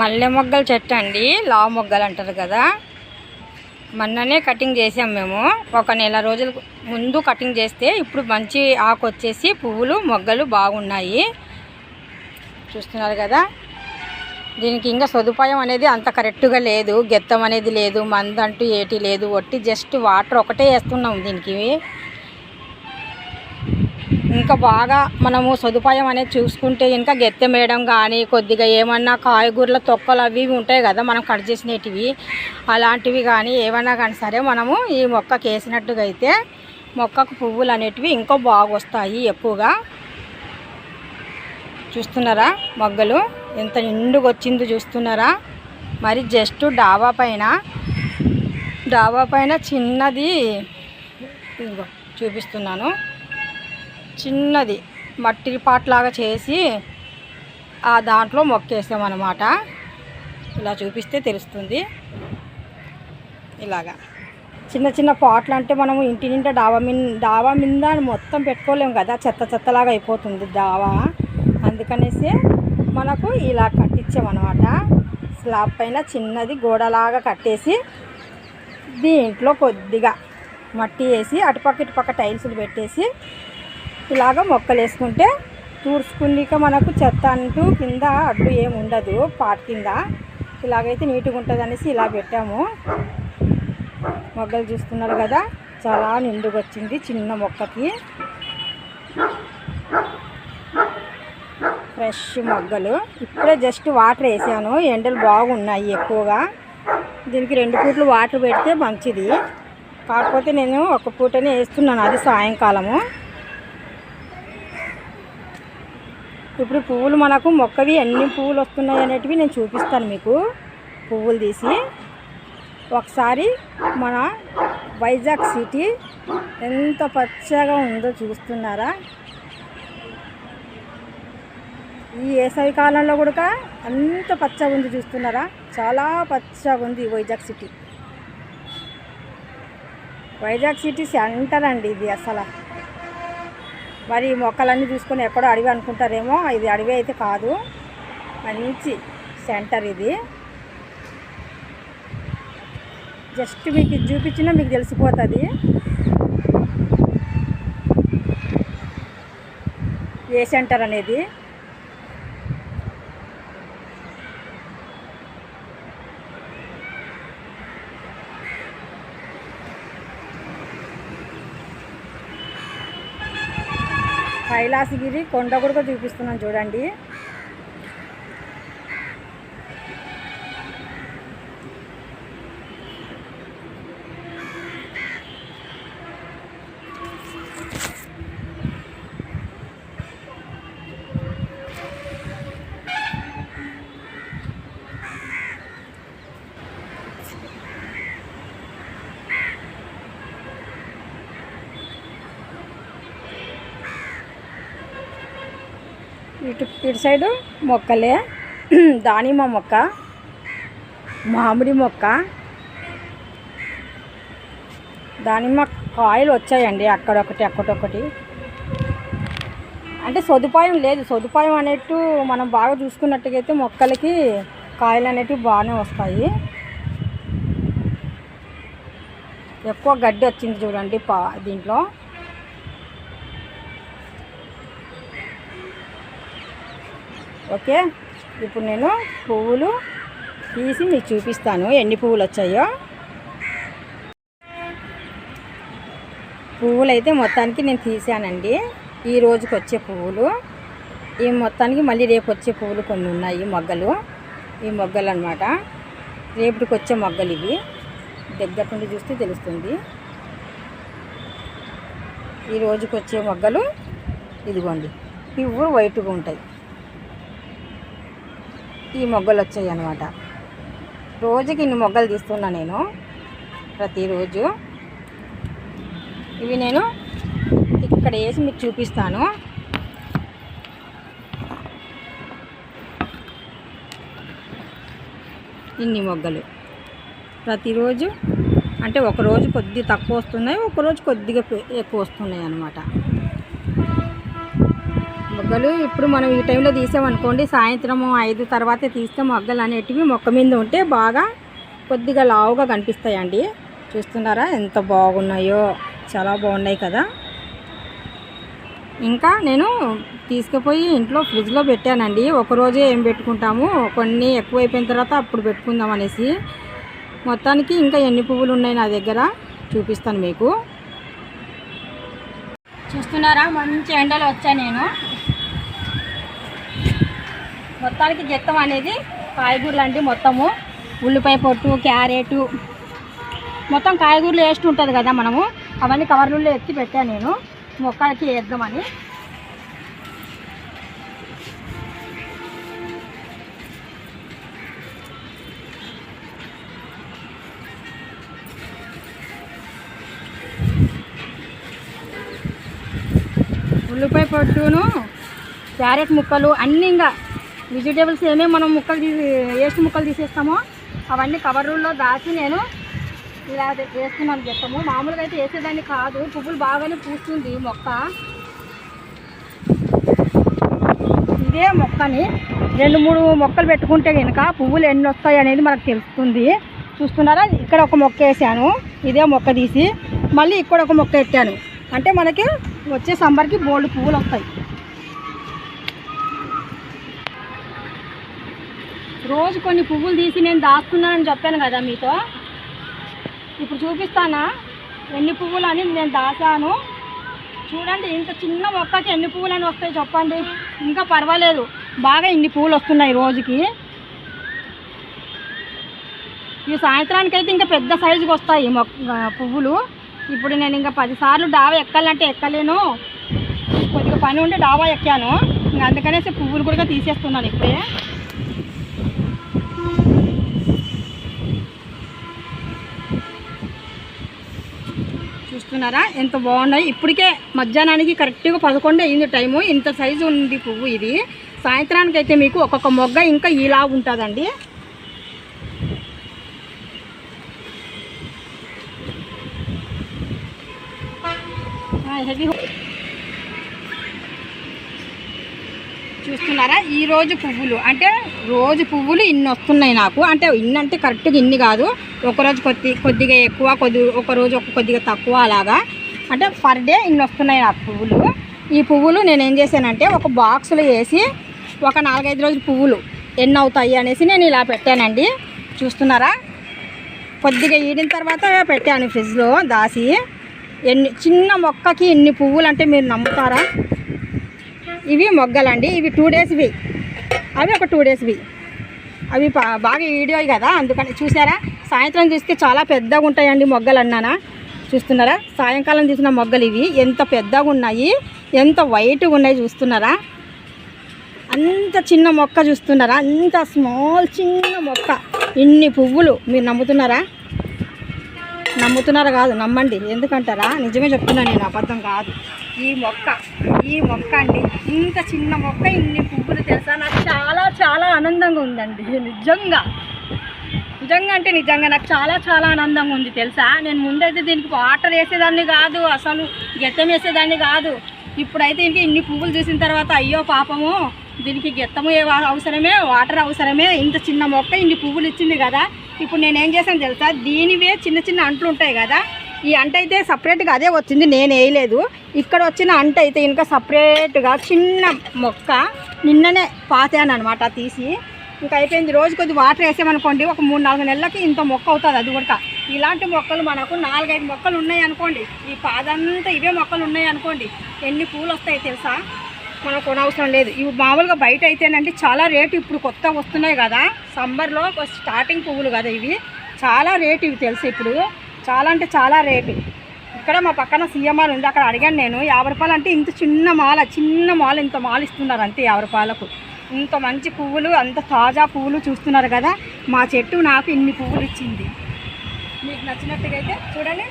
మల్లె మొగ్గల చెట్టు అండి. లావు మొగ్గలు అంటారు కదా. మొన్ననే కటింగ్ చేసాం మేము. ఒక నెల రోజుల ముందు కటింగ్ చేస్తే ఇప్పుడు మంచి ఆకు వచ్చేసి పువ్వులు మొగ్గలు బాగున్నాయి. చూస్తున్నారు కదా. దీనికి ఇంకా సదుపాయం అనేది అంత కరెక్ట్గా లేదు. గెత్తం అనేది లేదు. మందంటూ అంటూ ఏటి లేదు. ఒట్టి జస్ట్ వాటర్ ఒకటే వేస్తున్నాం దీనికి. ఇంకా బాగా మనము సదుపాయం అనేది చూసుకుంటే ఇంకా గెత్తె మేయడం కానీ కొద్దిగా ఏమన్నా కాయగూరల తొక్కలు అవి ఇవి ఉంటాయి కదా మనం కట్ చేసినవి అలాంటివి కానీ ఏమన్నా కానీ సరే మనము ఈ మొక్కకి వేసినట్టుగా అయితే మొక్కకు పువ్వులు అనేటివి ఇంకా బాగా వస్తాయి ఎక్కువగా. చూస్తున్నారా మొగ్గలు? ఎంత నిండుగా వచ్చిందో చూస్తున్నారా? మరి జస్ట్ డాబా పైన డాబా పైన చిన్నది చూపిస్తున్నాను. చిన్నది మట్టి పాట్లాగా చేసి ఆ దాంట్లో మొక్కేసామన్నమాట. ఇలా చూపిస్తే తెలుస్తుంది. ఇలాగా. చిన్న చిన్న పాట్లు అంటే మనము ఇంటి నిండా డాబా మిన్ డాబా మీద మొత్తం పెట్టుకోలేము కదా చెత్త చెత్తలాగా అయిపోతుంది డాబా. అందుకనేసి మనకు ఇలా కట్టించామన్నమాట స్లాబ్ పైన చిన్నది గోడలాగా కట్టేసి దీంట్లో కొద్దిగా మట్టి వేసి అటుపక్క ఇటుపక్క టైల్స్లు పెట్టేసి ఇలాగ మొక్కలు వేసుకుంటే తూర్చుకునిక మనకు చెత్త అంటూ కింద అడ్డు ఏమి ఉండదు పాట కింద. ఇలాగైతే నీట్గా ఉంటుంది అనేసి ఇలా పెట్టాము. మొగ్గలు చూస్తున్నారు కదా చాలా నిండుగా వచ్చింది చిన్న మొక్కకి. ఫ్రెష్ మొగ్గలు. ఇప్పుడే జస్ట్ వాటర్ వేసాను ఎండలు బాగున్నాయి ఎక్కువగా. దీనికి రెండు పూట్లు వాటర్ పెడితే మంచిది. కాకపోతే నేను ఒక పూటనే వేస్తున్నాను అది సాయంకాలము. ఇప్పుడు పువ్వులు మనకు మొక్కవి ఎన్ని పువ్వులు వస్తున్నాయి అనేటివి నేను చూపిస్తాను మీకు. పువ్వులు తీసి ఒకసారి మన వైజాగ్ సిటీ ఎంత పచ్చగా ఉందో చూస్తున్నారా? ఈ వేసవి కాలంలో కూడా అంత పచ్చగా ఉంది చూస్తున్నారా? చాలా పచ్చగా ఉంది Vizag city. Vizag city centre అండి ఇది అసలు. మరి ఈ మొక్కలన్నీ చూసుకొని ఎక్కడో అడవి అనుకుంటారేమో ఇది అడవి అయితే కాదు. మంచి సెంటర్ ఇది. జస్ట్ మీకు ఇది చూపించినా మీకు తెలిసిపోతుంది. ఏ సెంటర్ అనేది? కైలాసగిరి కొండ కూడా చూపిస్తున్నాను చూడండి. ఇటు ఇటు సైడు మొక్కలే. దానిమ్మ మొక్క మామిడి మొక్క దానిమ్మ కాయలు వచ్చాయండి అక్కడొకటి అక్కడొకటి అంటే సదుపాయం లేదు. సదుపాయం అనేట్టు మనం బాగా చూసుకున్నట్టుగా అయితే మొక్కలకి కాయలు అనేటివి బాగానే వస్తాయి. ఎక్కువ గడ్డి వచ్చింది చూడండి పా దీంట్లో. ఓకే? ఇప్పుడు నేను పువ్వులు తీసి మీకు చూపిస్తాను. ఎన్ని పువ్వులు వచ్చాయో. పువ్వులు అయితే మొత్తానికి నేను తీసానండి ఈ రోజుకి వచ్చే పువ్వులు. ఈ మొత్తానికి మళ్ళీ రేపు వచ్చే పువ్వులు కొన్ని ఉన్నాయి మొగ్గలు. ఈ మొగ్గలు అనమాట రేపటికి వచ్చే మొగ్గలు ఇవి. దగ్గర నుండి చూస్తే తెలుస్తుంది. ఈ రోజుకి వచ్చే మొగ్గలు ఇదిగోండి. పువ్వులు వైట్గా ఉంటాయి. ఈ మొగ్గలు వచ్చాయి అనమాట రోజుకి ఇన్ని మొగ్గలు తీస్తున్నా నేను ప్రతిరోజు. ఇవి నేను ఇక్కడ వేసి మీకు చూపిస్తాను. ఇన్ని మొగ్గలు. ప్రతిరోజు అంటే ఒకరోజు కొద్ది తక్కువ వస్తున్నాయి ఒకరోజు కొద్దిగా ఎక్కువ వస్తున్నాయి అన్నమాట. మొగ్గలు ఇప్పుడు మనం ఈ టైంలో తీసామనుకోండి సాయంత్రం ఐదు తర్వాత తీస్తే మొగ్గలు అనేటివి మొక్క మీద ఉంటే బాగా కొద్దిగా లావుగా కనిపిస్తాయండి. చూస్తున్నారా ఎంత బాగున్నాయో చాలా బాగున్నాయి కదా. ఇంకా నేను తీసుకుపోయి ఇంట్లో ఫ్రిడ్జ్లో పెట్టానండి. ఒకరోజే ఏం పెట్టుకుంటాము కొన్ని ఎక్కువైపోయిన తర్వాత అప్పుడు పెట్టుకుందాం అనేసి. మొత్తానికి ఇంకా ఎన్ని పువ్వులు ఉన్నాయి నా దగ్గర చూపిస్తాను మీకు. చూస్తున్నారా మంచి ఎండలో వచ్చా నేను. మొత్తానికి గెత్తం అనేది కాయగూరలు అండి మొత్తము. ఉల్లిపాయ పొట్టు క్యారెటు. మొత్తం కాయగూరలు వేస్ట్ ఉంటుంది కదా మనము. అవన్నీ కవర్లలో ఎత్తి పెట్టాను నేను. మొక్కలకి వేద్దామని. ఉల్లిపాయ పొట్టును క్యారెట్ ముక్కలు అన్నీ ఇంకా వెజిటేబుల్స్ ఏమేమి మనం ముక్కలు తీసి వేస్ట్ ముక్కలు తీసేస్తామో అవన్నీ కవర్లో దాచి నేను ఇలా వేస్తున్నాను చెప్తాము మామూలుగా అయితే వేసేదాన్ని కాదు పువ్వులు బాగానే పూస్తుంది మొక్క. ఇదే మొక్కని రెండు మూడు మొక్కలు పెట్టుకుంటే కనుక పువ్వులు ఎన్ని వస్తాయి అనేది మనకు తెలుస్తుంది. చూస్తున్నారా? ఇక్కడ ఒక మొక్క వేసాను ఇదే మొక్క తీసి మళ్ళీ ఇక్కడ ఒక మొక్క పెట్టాను. అంటే మనకి వచ్చే సంబర్కి బోల్డ్ పువ్వులు వస్తాయి. రోజు కొన్ని పువ్వులు తీసి నేను దాస్తున్నానని చెప్పాను కదా మీతో. ఇప్పుడు చూపిస్తానా? ఎన్ని పువ్వులు అని నేను దాచాను? చూడండి ఇంత చిన్న మొక్కకి ఎన్ని పువ్వులు అని వస్తాయి చెప్పండి. ఇంకా పర్వాలేదు. బాగా ఇన్ని పువ్వులు వస్తున్నాయి రోజుకి. ఈ సాయంత్రానికి అయితే ఇంకా పెద్ద సైజుకి వస్తాయి మొక్క పువ్వులు. ఇప్పుడు నేను ఇంకా పదిసార్లు డాబా ఎక్కాలంటే ఎక్కలేను. కొద్దిగా పని ఉండి డాబా ఎక్కాను. ఇంకా అందుకనేసి పువ్వులు కూడా తీసేస్తున్నాను ఇప్పుడే. చూస్తున్నారా ఎంత బాగున్నాయి? ఇప్పటికే మధ్యాహ్నానికి కరెక్ట్గా పదకొండు అయింది టైము. ఇంత సైజు ఉంది పువ్వు ఇది. సాయంత్రానికి అయితే మీకు ఒక్కొక్క మొగ్గ ఇంకా ఇలా ఉంటుందండి. హెవీ చూస్తున్నారా? ఈ రోజు పువ్వులు. అంటే రోజు పువ్వులు ఇన్ని వస్తున్నాయి నాకు. అంటే ఇన్ని అంటే కరెక్ట్గా ఇన్ని కాదు. ఒకరోజు కొద్ది కొద్దిగా ఎక్కువ కొద్ది ఒకరోజు ఒక కొద్దిగా తక్కువ అలాగా. అంటే పర్ డే ఇన్ని వస్తున్నాయి నాకు పువ్వులు. ఈ పువ్వులు నేను ఏం చేశానంటే ఒక బాక్స్లో వేసి ఒక నాలుగైదు రోజులు పువ్వులు ఎన్ని అవుతాయి అనేసి నేను ఇలా పెట్టానండి. చూస్తున్నారా? కొద్దిగా ఈడిన తర్వాత పెట్టాను ఫ్రిడ్జ్లో దాసి. ఎన్ని చిన్న మొక్కకి ఇన్ని పువ్వులు అంటే మీరు నమ్ముతారా? ఇవి మొగ్గలండి. ఇవి టూ డేస్వి అవి ఒక టూ డేస్వి అవి బాగా వీడియో కదా అందుకని చూసారా? సాయంత్రం చూస్తే చాలా పెద్దగా ఉంటాయండి మొగ్గలు అన్నానా? చూస్తున్నారా? సాయంకాలం చూసిన మొగ్గలు ఇవి. ఎంత పెద్దగా ఉన్నాయి ఎంత వైట్గా ఉన్నాయి చూస్తున్నారా? అంత చిన్న మొక్క చూస్తున్నారా? అంత స్మాల్ చిన్న మొక్క. ఇన్ని పువ్వులు మీరు నమ్ముతున్నారా? నమ్ముతున్నారు కాదు నమ్మండి. ఎందుకంటారా? నిజమే చెప్తున్నాను నేను అబద్ధం కాదు. ఈ మొక్క ఈ మొక్క అండి ఇంత చిన్న మొక్క ఇన్ని పువ్వులు తెలుసా? నాకు చాలా చాలా ఆనందంగా ఉందండి నిజంగా. నిజంగా అంటే నిజంగా నాకు చాలా చాలా ఆనందంగా ఉంది తెలుసా? నేను ముందైతే దీనికి వాటర్ వేసేదాన్ని కాదు అసలు గెత్తం వేసేదాన్ని కాదు. ఇప్పుడైతే ఇంక ఇన్ని పువ్వులు చూసిన తర్వాత అయ్యో పాపము దీనికి గెత్తము అవసరమే వాటర్ అవసరమే ఇంత చిన్న మొక్క ఇన్ని పువ్వులు ఇచ్చింది కదా. ఇప్పుడు నేను ఏం చేశాను తెలుసా? దీనివే చిన్న చిన్న అంట్లు ఉంటాయి కదా. ఈ అంట అయితే సపరేట్గా అదే వచ్చింది నేను వేయలేదు. ఇక్కడ వచ్చిన అంట అయితే ఇంకా సపరేట్గా చిన్న మొక్క నిన్ననే పాతాను అనమాట తీసి. ఇంకా అయిపోయింది. రోజు కొద్ది వాటర్ వేసామనుకోండి ఒక మూడు నాలుగు నెలలకి ఇంత మొక్క అవుతుంది అది కూడా. ఇలాంటి మొక్కలు మనకు నాలుగైదు మొక్కలు ఉన్నాయి అనుకోండి. ఈ పాదంతా ఇవే మొక్కలు ఉన్నాయి అనుకోండి. ఎన్ని పూలు వస్తాయి తెలుసా? మనకు కొనవసరం లేదు. ఇవి మామూలుగా బయట అయితేనండి చాలా రేటు ఇప్పుడు కొత్త వస్తున్నాయి కదా. సమ్మర్లో స్టార్టింగ్ పువ్వులు కదా ఇవి. చాలా రేటు ఇవి తెలుసు ఇప్పుడు? చాలా అంటే చాలా రేటు. ఇక్కడ మా పక్కన సీఎంఆర్ ఉంది అక్కడ అడిగాను నేను యాభై రూపాయలు అంటే ఇంత చిన్న మాల చిన్న మాల ఇంత మాల ఇస్తున్నారు అంతే యాభై రూపాయలకు. ఇంత మంచి పువ్వులు అంత తాజా పువ్వులు చూస్తున్నారు కదా. మా చెట్టు నాకు ఇన్ని పువ్వులు ఇచ్చింది. మీకు నచ్చినట్టుగా అయితే చూడండి.